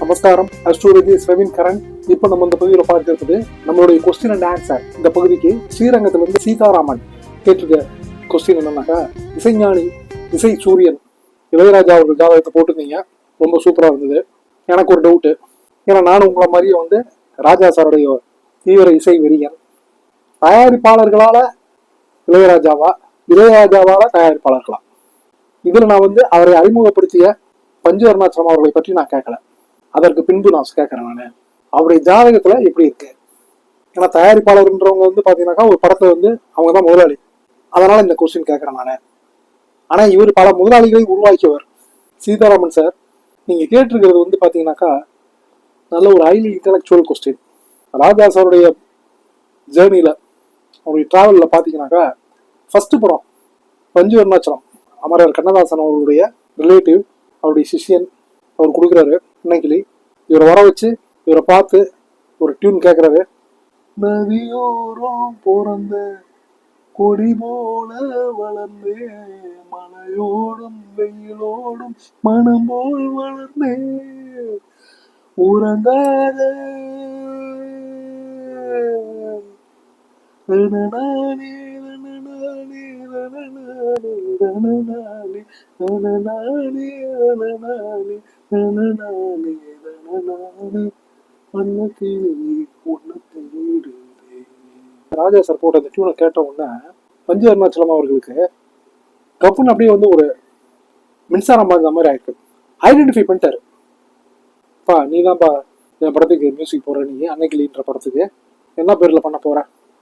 நமஸ்காரம். அஸ்ட்ரோலஜி ஸ்ரவின் கரண். இப்போ நம்ம இந்த பகுதியில் பார்க்கிறது நம்மளுடைய கொஸ்டின் அண்ட் ஆன்சர் இந்த பகுதிக்கு ஸ்ரீரங்கத்துல இருந்து சீதாராமன் கேட்டிருக்க கொஸ்டின் என்னன்னாக்கா இசைஞானி இசை சூரியன் இளையராஜா அவர்கள் ஜாதகத்தை போட்டிருந்தீங்க. ரொம்ப சூப்பரா இருந்தது. எனக்கு ஒரு டவுட்டு ஏன்னா நானும் உங்களை மாதிரியே வந்து ராஜா சாருடைய தீவிர இசை வெறியன். தயாரிப்பாளர்களால இளையராஜாவா இளையராஜாவால தயாரிப்பாளர்களா? இதுல நான் வந்து அவரை அறிமுகப்படுத்திய பஞ்சவர்ணாச்சலம் அவர்களை பற்றி நான் கேட்கல. அதற்கு பின்பு நான் கேட்கறேன் நான். அவருடைய ஜாதகத்துல எப்படி இருக்கு. ஏன்னா தயாரிப்பாளர்ன்றவங்க வந்து பாத்தீங்கன்னாக்கா ஒரு படத்தை வந்து அவங்க தான் முதலாளி. அதனால இந்த கொஸ்டின் கேட்கறேன் நான். ஆனா இவர் பல முதலாளிகளை உருவாக்கியவர் சீதாராமன் சார். நீங்க கேட்டிருக்கிறது வந்து பாத்தீங்கன்னாக்கா நல்ல ஒரு ஹைலி இன்டலெக்சுவல் கொஸ்டின் ராஜா சாருடைய ஜேர்னியில அவருடைய டிராவலில் பார்த்தீங்கன்னாக்கா ஃபர்ஸ்ட் படம் பஞ்சு அருணாச்சலம் அமரர் கண்ணதாசன் அவர்களுடைய ரிலேட்டிவ் அவருடைய சிஷ்யன் அவர் கொடுக்குறாரு. இன்னைக்கிளி இவரை வர வச்சு இவரை பார்த்து ஒரு டியூன் கேட்குறாரு நதியோரம் பிறந்த கொடி போல வளர்ந்தே மலையோடும் வெயிலோடும் மனம் போல் வளர்ந்தே உறங்காத நனநானே, ராஜா சார் போட்ட அந்த டியூனை கேட்ட உடனே பஞ்சு அருணாச்சலம் அவர்களுக்கு கப்புன்னு அப்படியே வந்து ஒரு மின்சாரம் பாய்ந்த மாதிரி ஆயிருக்கு. ஐடென்டிஃபை பண்ணிட்டாரு. பா நீ தான்ப்பா என் படத்துக்கு மியூசிக் போற நீ அன்னைக்கிளின்ற படத்துக்கு. என்ன பேர்ல பண்ண போற?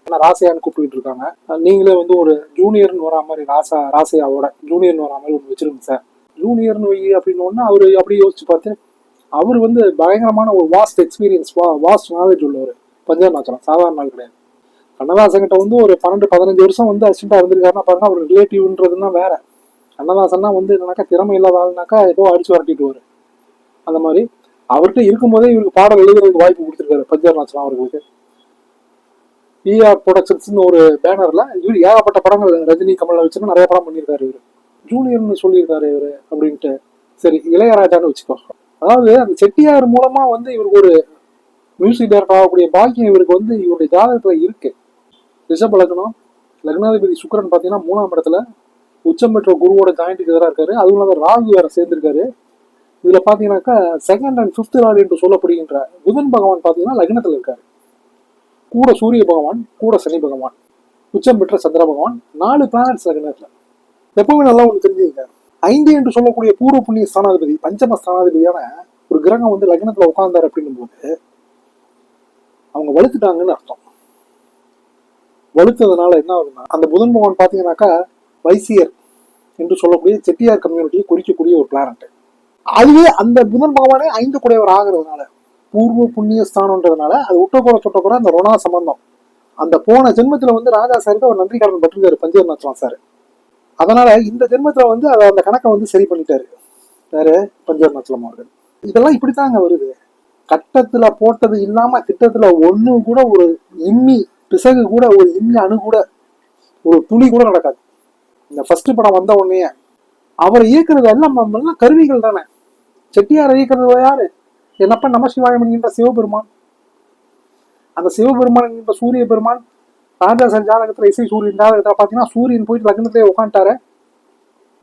ஆனா ராசையான்னு கூப்பிட்டுக்கிட்டு இருக்காங்க. நீங்களே வந்து ஒரு ஜூனியர்னு வரா மாதிரி ராசா ராசையாவோட ஜூனியர்னு வரா மாதிரி ஒன்று வச்சிருங்க சார். ஜூனியர்னு வை அப்படின்னு ஒன்று அப்படி யோசிச்சு பார்த்து அவர் வந்து பயங்கரமான ஒரு வாஸ்ட் எக்ஸ்பீரியன்ஸ் வா வாஸ்ட் நாலேஜ் உள்ளவர். பஞ்சாநாச்சலம் சாதாரண நாள் கிடையாது. கண்ணதாசன்கிட்ட வந்து ஒரு பன்னெண்டு பதினஞ்சு வருஷம் வந்து அசிஸ்டண்டாக இருந்திருக்காருன்னா பாருங்க அவர் ரிலேட்டிவ்ன்றதுன்னா வேற. கண்ணதாசன்னா வந்து என்னன்னாக்கா திறமை இல்லாத ஆளுனாக்கா ஏதோ அடிச்சு வரட்டிட்டுவார். அந்த மாதிரி. அவர்கிட்ட இருக்கும்போதே இவருக்கு பாடல் எழுதுறதுக்கு வாய்ப்பு கொடுத்துருக்காரு பஞ்சாநாச்சலம் அவர்களுக்கு. பிஆர் ப்ரொடக்ஷன்ஸ்னு ஒரு பேனரில் இவர் ஏகப்பட்ட படங்கள் ரஜினி கமலில் வச்சுன்னு நிறைய படம் பண்ணியிருக்காரு இவர். ஜூனியர்னு சொல்லியிருக்காரு இவரு அப்படின்ட்டு. சரி இளையராஜான்னு வச்சுக்கோ. அதாவது அந்த செட்டியார் மூலமா வந்து இவருக்கு ஒரு மியூசிக் டைரக்டர் ஆகக்கூடிய பாக்கியம் இவருக்கு வந்து இவருடைய ஜாதகத்துல இருக்கு. ரிஷப லக்னம் லக்னாதிபதி சுக்கரன் பார்த்தீங்கன்னா மூணாம் இடத்துல உச்சம் பெற்ற குருவோட ஜாயிண்ட்டுக்கு எதிராக இருக்காரு. அதுவும் இல்லாத ராகு வேற சேர்ந்திருக்காரு. இதுல பாத்தீங்கன்னாக்கா செகண்ட் அண்ட் ஃபிஃப்த் ராடு என்று சொல்லப்படுகின்ற புதன் பகவான் பாத்தீங்கன்னா லக்னத்துல இருக்காரு. கூட சூரிய பகவான் கூட சனி பகவான். உச்சம் பெற்ற சந்திர பகவான். நாலு பிளானட்ஸ் லக்னத்துல. எப்பவுமே நல்லா ஒன்று தெரிஞ்சுங்க ஐந்து என்று சொல்லக்கூடிய பூர்வ புண்ணிய ஸ்தானாதிபதி பஞ்சம ஸ்தானாதிபதியான ஒரு கிரகம் வந்து லக்னத்துல உட்கார்ந்தார் அப்படின்னும் போது அவங்க வலுத்துட்டாங்கன்னு அர்த்தம். வலுத்ததுனால என்ன ஆகுதுன்னா அந்த புதன் பகவான் பாத்தீங்கன்னாக்கா வைசியர் என்று சொல்லக்கூடிய செட்டியார் கம்யூனிட்டியை குறிக்கக்கூடிய ஒரு பிளானட் அதுவே அந்த புதன் பகவானே ஐந்து குடையவர் ஆகிறதுனால பூர்வ புண்ணிய ஸ்தானம்ன்றதுனால அது உட்டக்குறை தொட்டக்குறை அந்த ரொனா சம்பந்தம். அந்த போன ஜென்மத்துல வந்து ராஜா சாருக்கு அவர் நன்றிக்காரன் பட்டிருக்காரு பஞ்சவர்ணாச்சலம் சார். அதனால இந்த ஜென்மத்தில் வந்து அதை அந்த கணக்கை வந்து சரி பண்ணிட்டாரு. யாரு பஞ்சவர்ணாச்சலம் அவர்கள் இதெல்லாம் இப்படித்தாங்க வருது. கட்டத்துல போட்டது இல்லாம திட்டத்துல ஒண்ணு கூட ஒரு இம்மி பிசகு கூட ஒரு இம்மி அணு கூட ஒரு துளி கூட நடக்காது. இந்த ஃபர்ஸ்ட் படம் வந்த உடனே அவர் இயக்குறது எல்லாம் நம்ம எல்லாம் கருவிகள் தானே. செட்டியார் இயக்குறது யாரு? என்னப்ப நமசிவாயம் என்கின்ற சிவபெருமான். அந்த சிவபெருமான் என்கின்ற சூரிய பெருமான் ராஜாசன் ஜாதகத்துல இசை சூரியன் ஜாதகத்தில் பார்த்தீங்கன்னா சூரியன் போயிட்டு லக்னத்திலே உட்காந்துட்டாரு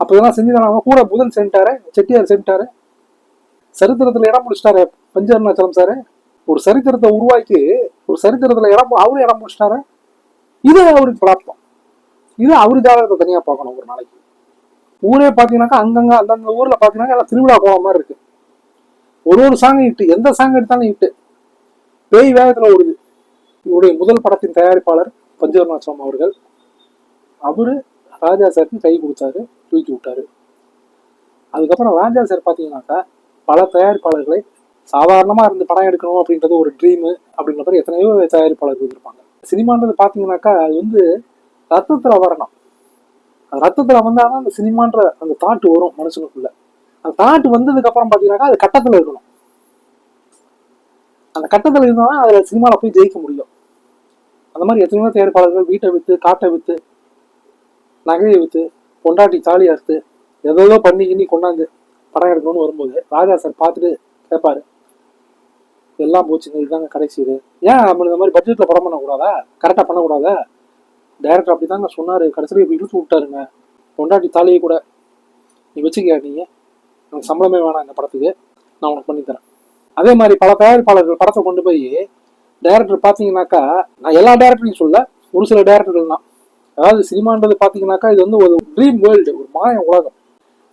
அப்போ இதெல்லாம் செஞ்சுதான் கூட புதன் சென்ட்டாரு செட்டியார் சென்ட்டாரு. சரித்திரத்துல இடம் முடிச்சிட்டாரு பஞ்சஅருணாச்சலம் சாரு. ஒரு சரித்திரத்தை உருவாக்கி ஒரு சரித்திரத்துல இடம் அவரு இடம் முடிச்சிட்டாரு இது அவருக்கு பிராப்தம் இது அவர் ஜாதகத்தை தனியா பார்க்கணும் ஒரு நாளைக்கு. ஊரே பாத்தீங்கன்னாக்கா அங்கங்க அந்தந்த ஊர்ல பார்த்தீங்கன்னா எல்லாம் திருவிழா கோலம் மாதிரி இருக்கு. ஒரு ஒரு சாங் இட்டு எந்த சாங் எடுத்தாலும் இட்டு பேய் வேகத்துல ஓடுது. இவருடைய முதல் படத்தின் தயாரிப்பாளர் பஞ்சவர்ணாச்சலம் அவர்கள் அவரு ராஜா சாருக்கு கை கொடுத்தாரு தூக்கி விட்டாரு. அதுக்கப்புறம் ராஜா சார் பார்த்தீங்கன்னாக்கா பல தயாரிப்பாளர்களை சாதாரணமாக இருந்து படம் எடுக்கணும் அப்படின்றது ஒரு ட்ரீமு அப்படின்ற மாதிரி எத்தனையோ தயாரிப்பாளர்கள் இருப்பாங்க சினிமான்றது பார்த்தீங்கன்னாக்கா அது வந்து ரத்தத்தில் வரணும் ரத்தத்தில் வந்தால் அந்த சினிமான்ற அந்த தாட்டு வரும் மனுஷனுக்குள்ள. அந்த தாட்டு வந்ததுக்கப்புறம் பார்த்தீங்கன்னாக்கா அது கட்டத்தில் இருக்கணும். அந்த கட்டத்தில் இருந்தால் அதில் சினிமாவில் போய் ஜெயிக்க முடியும். அந்த மாதிரி எத்தனையோ தயாரிப்பாளர்கள் வீட்டை வித்து காட்டை வித்து நகையை வித்து பொண்டாட்டி தாலி அறுத்து எதோ பண்ணி இன்னி கொண்டாந்து படம் எடுக்கணும்னு வரும்போது ராஜா சார் பார்த்துட்டு கேட்பாரு எல்லாம் போச்சுங்க இதுதாங்க கடைசி இது. ஏன் நம்ம இந்த மாதிரி பட்ஜெட்டில் படம் பண்ணக்கூடாதா? கரெக்டாக பண்ணக்கூடாதா? டைரக்டர் அப்படி தாங்க சொன்னார். கடைசியில் இப்படி இழுத்து விட்டாருங்க. பொண்டாட்டி தாலியை கூட நீ வச்சுக்கியா நீ? எனக்கு சம்பளமே வேணாம் இந்த படத்துக்கு. நான் உனக்கு பண்ணித்தரேன். அதே மாதிரி பல தயாரிப்பாளர்கள் படத்தை கொண்டு போய் டைரக்டர் பார்த்தீங்கன்னாக்கா நான் எல்லா டேரக்டரையும் சொல்ல ஒரு சில டேரக்டர்கள் தான். அதாவது சினிமான்றது பார்த்தீங்கன்னாக்கா இது வந்து ஒரு ட்ரீம் வேர்ல்டு ஒரு மாய உலகம்.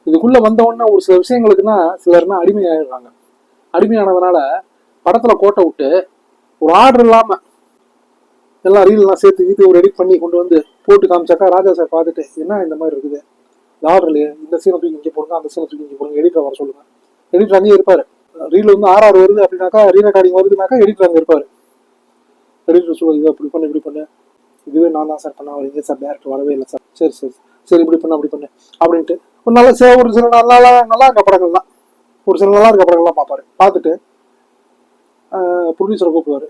இதுக்குள்ளே வந்த உடனே ஒரு சில விஷயங்களுக்குன்னா சிலர்னா அடிமையாயிடுறாங்க. அடிமையானதுனால படத்தில் கோட்டை விட்டு ஒரு ஆர்டர் இல்லாமல் எல்லாம் ரீல்லாம் சேர்த்து இது ஒரு எடிட் பண்ணி கொண்டு வந்து போட்டு காமிச்சாக்கா ராஜா சார் பார்த்துட்டு என்ன இந்த மாதிரி இருக்குது? இந்த ஆர்டர் இல்லையே. இந்த சீனை தூக்கி இங்கே போடுங்க அந்த சீனை தூக்கி இங்கே போடுங்க. எடிட்டர் வர சொல்லுங்கள் எடிட்டர் அங்கேயே இருப்பார். ரீல் வந்து ஆறாறு வருது அப்படின்னாக்கா ரீ ரெக்கார்டிங் வருதுனாக்கா எடிட்டர் அங்கே இருப்பார். எடிட்டர் சொல்லுவது இதை இப்படி பண்ண இப்படி பண்ணு. இதுவே நான் தான் சார் பண்ண வரீங்க சார் டேரக்ட் வரவே இல்லை சார் சரி சரி சரி இப்படி பண்ண அப்படி பண்ணு அப்படின்ட்டு. ஒரு நல்ல சே ஒரு சில நல்லா நல்லா இருக்க படங்கள் தான். ஒரு சில நல்லா இருக்க படங்கள்லாம் பார்ப்பாரு. பார்த்துட்டு ப்ரொடியூசரை கூப்பிடுவார்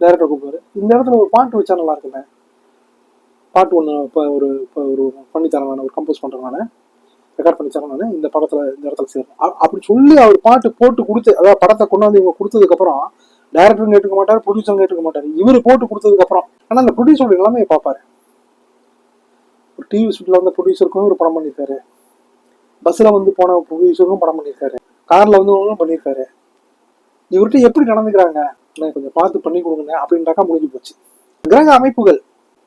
டேரக்டர் கூப்பிடுவார். இந்த இடத்துல ஒரு பாட்டு வச்சா நல்லா இருக்குமே. பாட்டு ஒன்று இப்போ ஒரு இப்போ ஒரு பண்ணித்தரேன் நான் ஒரு கம்போஸ் பண்ணுறேன் நான். ரெக்கார்ட் பண்ணி நான் இந்த படத்தில் இந்த இடத்துல சேரும் அப்படி சொல்லி அவர் பாட்டு போட்டு கொடுத்து அதாவது படத்தை கொண்டு வந்து இவங்க கொடுத்ததுக்கப்புறம் டேரக்டரும் கேட்டுக்க மாட்டார் ப்ரொடியூசரும் கேட்டுக்க மாட்டார். இவர் போட்டு கொடுத்ததுக்கு அப்புறம் ஆனால் அந்த ப்ரொடியூசரோட எல்லாமே பார்ப்பாரு. ஒரு டிவி ஷூட்டில் வந்த ப்ரொடியூசருக்கும் ஒரு படம் பண்ணியிருக்காரு. பஸ்ஸில் வந்து போன ப்ரொடியூசருக்கும் படம் பண்ணியிருக்காரு. காரில் வந்து பண்ணியிருக்காரு. இவர்கிட்ட எப்படி நடந்துக்கிறாங்க? நான் கொஞ்சம் பார்த்து பண்ணி கொடுங்க அப்படின்றாக்கா முடிஞ்சு போச்சு. கிரக அமைப்புகள்.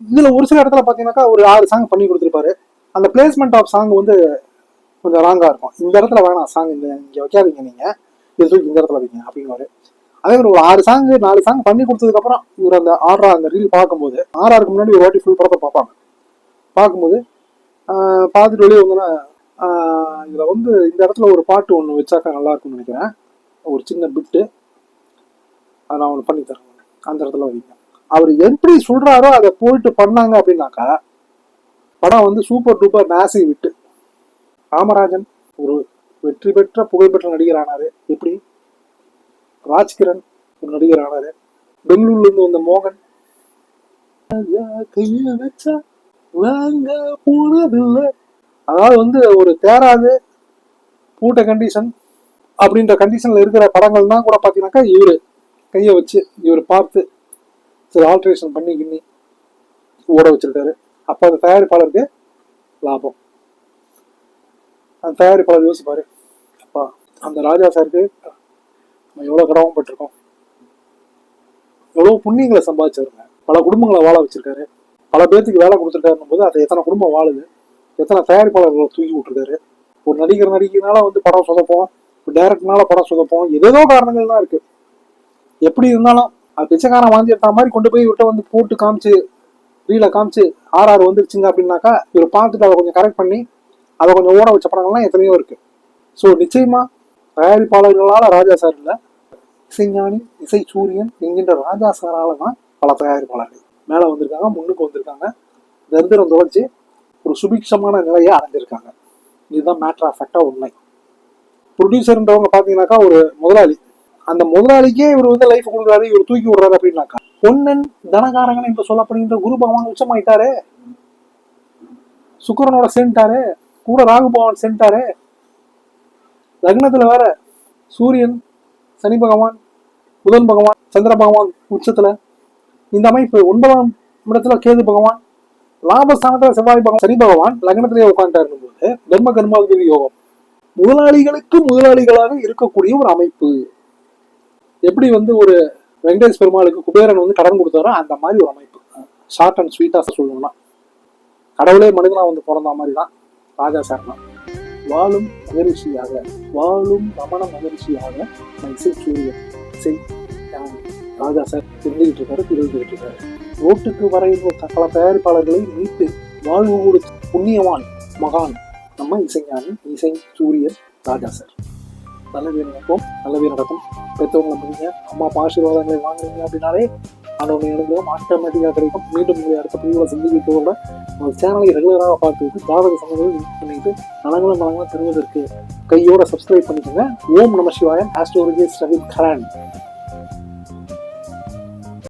இதில் ஒரு சில இடத்துல பாத்தீங்கன்னாக்கா ஒரு ஆறு சாங் பண்ணி கொடுத்துருப்பாரு. அந்த பிளேஸ்மெண்ட் ஆஃப் சாங் வந்து கொஞ்சம் ராங்காக இருக்கும். இந்த இடத்துல வேணாம் சாங் இந்த இங்க வைக்காதீங்க நீங்க. இது தூக்கி இந்த இடத்துல வைங்க அப்படின்னு அதே மாதிரி ஒரு ஆறு சாங் நாலு சாங் பண்ணி கொடுத்ததுக்கு அப்புறம் இவர் அந்த ஆர்டரா அந்த ரீல் பார்க்கும்போது ஆறாருக்கு முன்னாடி ஒரு வாட்டி ஃபுல் படத்தை பார்ப்பாங்க. பார்க்கும்போது பார்த்துட்டு வெளியே வந்தோன்னா இதில் வந்து இந்த இடத்துல ஒரு பாட்டு ஒன்று வச்சாக்கா நல்லா இருக்கும்னு நினைக்கிறேன். ஒரு சின்ன பிட்டு அதை நான் ஒன்று பண்ணி தரேன். அந்த இடத்துல வைங்க. அவர் எப்படி சொல்கிறாரோ அதை போயிட்டு பண்ணாங்க அப்படின்னாக்கா படம் வந்து சூப்பர் டூப்பர் மேசி விட்டு காமராஜன் ஒரு வெற்றி பெற்ற புகழ்பெற்ற நடிகர் ஆனாரு எப்படி? ராஜ்கிரண் ஒரு நடிகர் ஆனாரு. பெங்களூர்ல இருந்து வந்த மோகன். ராஜா வச்சா வாங்க போனதில்லை அதாவது வந்து ஒரு தேராது பூட்ட கண்டிஷன் அப்படின்ற கண்டிஷன்ல இருக்கிற படங்கள் தான் கூட பாத்தீங்கன்னாக்கா இவரு கையை வச்சு இவர் பார்த்து சில ஆல்ட்ரேஷன் பண்ணி கிண்ணி ஓட வச்சிருக்காரு. அப்ப அந்த தயாரிப்பாளருக்கு லாபம். அந்த தயாரிப்பாளர் யோசிப்பாரு அப்பா அந்த ராஜா சாருக்கு நம்ம எவ்வளோ கடவும் பட்டிருக்கோம் எவ்வளோ புண்ணியங்களை சம்பாதிச்சவருங்க பல குடும்பங்களை வாழ வச்சிருக்காரு. பல பேர்த்துக்கு வேலை கொடுத்துருக்காருன்னு போது அதை எத்தனை குடும்பம் வாழுது? எத்தனை தயாரிப்பாளர்களை தூக்கி விட்டுருக்காரு? ஒரு நடிகர் நடிகைனால வந்து படம் சொதப்போம். ஒரு டைரக்டர்னால படம் சொதப்போம். ஏதேதோ காரணங்கள்லாம் இருக்கு. எப்படி இருந்தாலும் அது பிச்சைக்காரன் வாங்கி எடுத்த மாதிரி கொண்டு போய் விட்ட வந்து போட்டு காமிச்சு ரீலை காமிச்சு ஆர் ஆர் வந்துருச்சுங்க அப்படின்னாக்கா இவர் பார்த்துட்டு அதை கொஞ்சம் கரெக்ட் பண்ணி அதை கொஞ்சம் ஓட வச்ச படங்கள்லாம் எத்தனையோ இருக்கு. ஸோ நிச்சயமா தயாரிப்பாளர்களால் ராஜா சார் இல்லை இசைஞானி இசை சூரியன் என்கின்ற ராஜா சாரால தான் பல தயாரிப்பாளர்கள். மேலே வந்திருக்காங்க முன்னுக்கு வந்திருக்காங்க. தரித்திரம் துளைச்சு ஒரு சுபிக்ஷமான நிலையை அடைஞ்சிருக்காங்க. இதுதான் மேட்டர் ஆஃப் உண்மை. ப்ரொடியூசர்ன்றவங்க பார்த்தீங்கன்னாக்கா ஒரு முதலாளி. அந்த முதலாளிக்கே இவர் வந்து லைஃப் கொடுக்குறாரு இவர் தூக்கி விடுறாரு அப்படின்னாக்கா. பொன்னன் தனகாரங்கன் என்று சொல்லப்படுகின்ற குரு பகவான் உச்சமாயிட்டாரு. சுக்கரனோட சேர்ந்துட்டாரு. கூட ராகு பகவான் சேர்ந்துட்டாரு. லக்னத்துல வேற சூரியன் சனி பகவான் புதன் பகவான் சந்திர பகவான் உச்சத்துல. இந்த அமைப்பு ஒன்பதாம் இடத்துல கேது பகவான் லாபஸ்தானத்துல செவ்வாய் பகவான் சனி பகவான் லக்னத்திலேயே உட்காந்துட்டாருக்கும் போது தர்ம கர்மாதிபதி யோகம். முதலாளிகளுக்கு முதலாளிகளாக இருக்கக்கூடிய ஒரு அமைப்பு. எப்படி வந்து ஒரு வெங்கடேஷ் பெருமாளுக்கு குபேரன் வந்து கடன் கொடுத்தாரோ அந்த மாதிரி ஒரு அமைப்பு. ஷார்ட் அண்ட் ஸ்வீட்டா சொல்லணும்னா. கடவுளே மனிதனாக வந்து பிறந்த மாதிரி தான் ராஜா சார்னா. வாழும் மகரிஷியாக வாழும் ரமண மகரிஷியாக நான் இசை சூரியன் இசை ராஜா சார் தெரிஞ்சுக்கிட்டு இருக்காரு தெரிஞ்சுக்கிட்டு இருக்காரு. ரோட்டுக்கு வரைகிற பல தயாரிப்பாளர்களை மீட்டு வாழ்வு கொடுத்த புண்ணியவான் மகான் நம்ம இசைஞானி இசை சூரியன் ராஜா சார். நல்லவே நடக்கும் நல்லவே நடக்கும். பெற்றவங்களை பண்ணுங்க அம்மா அப்பா ஆசீர்வாதங்களை வாங்குறீங்க அப்படின்னாலே ஆண்டவனை எழுதுவோம் ஆட்டோமேட்டிக்காக கிடைக்கும். மீண்டும் உங்களை அடுத்த பதிவில் சந்திக்கிறதோட உங்கள் சேனலை ரெகுலராக பார்த்துட்டு ஜாதக சமயங்களை யூஸ் பண்ணிட்டு நலங்களும் நலங்களும் தருவதற்கு கையோட சப்ஸ்கிரைப் பண்ணிக்கோங்க. ஓம் நம சிவாயன் ஆஸ்ட்ரோலஜிஸ்ட் ரவி கரான்